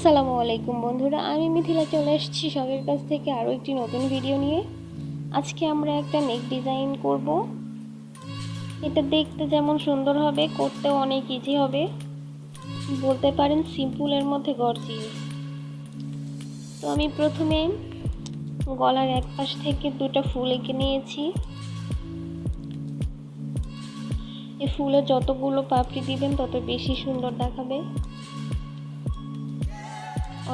আসসালামু আলাইকুম বন্ধুরা, আমি মিথিলা চলে এসেছি সবের কাছ থেকে আরও একটি নতুন ভিডিও নিয়ে। আজকে আমরা একটা নেক ডিজাইন করব। এটা দেখতে যেমন সুন্দর হবে, করতেও অনেক ইজি হবে। বলতে পারেন সিম্পলের মধ্যে গর্জিয়াস তো আমি প্রথমে গলার এক পাশ থেকে দুটো ফুল এঁকে নিয়েছি। এই ফুলে যতগুলো পাপড়ি দিবেন, তত বেশি সুন্দর দেখাবে।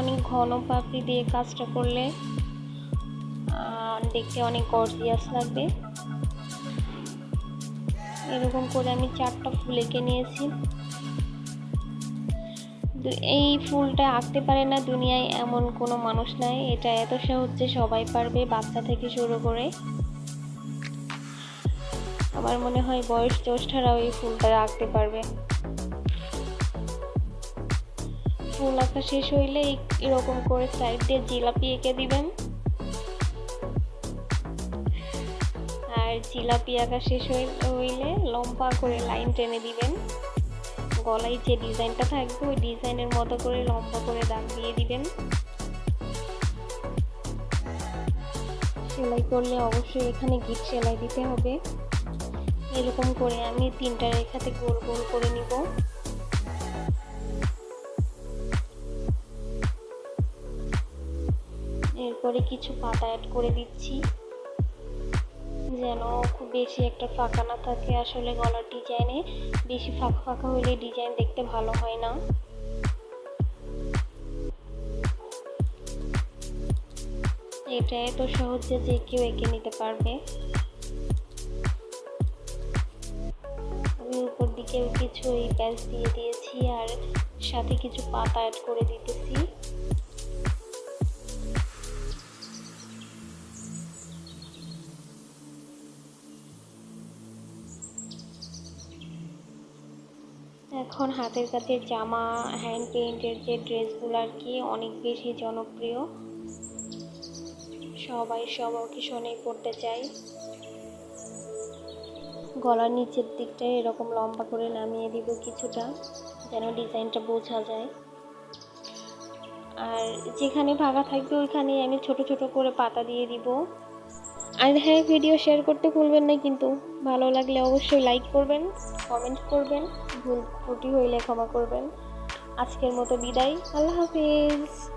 অনেক ঘন পাপড়ি দিয়ে কাজটা করলে দেখতে অনেক গর্জিয়াস লাগবে। এরকম করে আমি চারটা ফুল এঁকে নিয়েছি। এই ফুলটা আঁকতে পারে না দুনিয়ায় এমন কোনো মানুষ নাই। এটা এত সহজে সবাই পারবে বাচ্চা থেকে শুরু করে। আমার মনে হয় বয়স জ্যেষ্ঠরাও এই ফুলটা আঁকতে পারবে। ফুল আঁকা শেষ হইলে এরকম করে সাইড দিয়ে জিলাপি এঁকে দিবেন। আর জিলাপি আঁকা শেষ হইলে লম্বা করে লাইন টেনে দিবেন। গলায় যে ডিজাইনটা থাকবে, ওই ডিজাইনের মতো করে লম্বা করে দাগ দিয়ে দিবেন। সেলাই করলে অবশ্যই এখানে গিট সেলাই দিতে হবে। এরকম করে আমি তিনটা রেখাতে গোল গোল করে নিব। এরপরে কিছু পাতা অ্যাড করে দিচ্ছি। যেন খুব বেশি একটা ফাঁকা না থাকে আসলে গলার ডিজাইনে বেশি ফাঁকা ফাঁকা হলে ডিজাইন দেখতে ভালো হয় না। এটা এত সহজে যে কেউ এঁকে নিতে পারবে। আমি উপর দিকে কিছু এই প্যাচ দিয়ে দিয়েছি আর সাথে কিছু পাতা অ্যাড করে দিতেছি। এখন হাতের কাছে জামা হ্যান্ড পেইন্টের যে ড্রেসগুলো আর কি, অনেক বেশি জনপ্রিয়। সবাই সব অকেশনে পড়তে চায়। গলার নিচের দিকটা এরকম লম্বা করে নামিয়ে দিব কিছুটা, যেন ডিজাইনটা বোঝা যায়। আর যেখানে ভাগা থাকবে ওইখানে আমি ছোট ছোট করে পাতা দিয়ে দিব। আর হ্যাঁ ভিডিও শেয়ার করতে ভুলবেন না কিন্তু। ভালো লাগলে অবশ্যই লাইক করবেন কমেন্ট করবেন। ভুল ত্রুটি হইলে ক্ষমা করবেন। আজকের মতো বিদায়। আল্লাহ হাফিজ।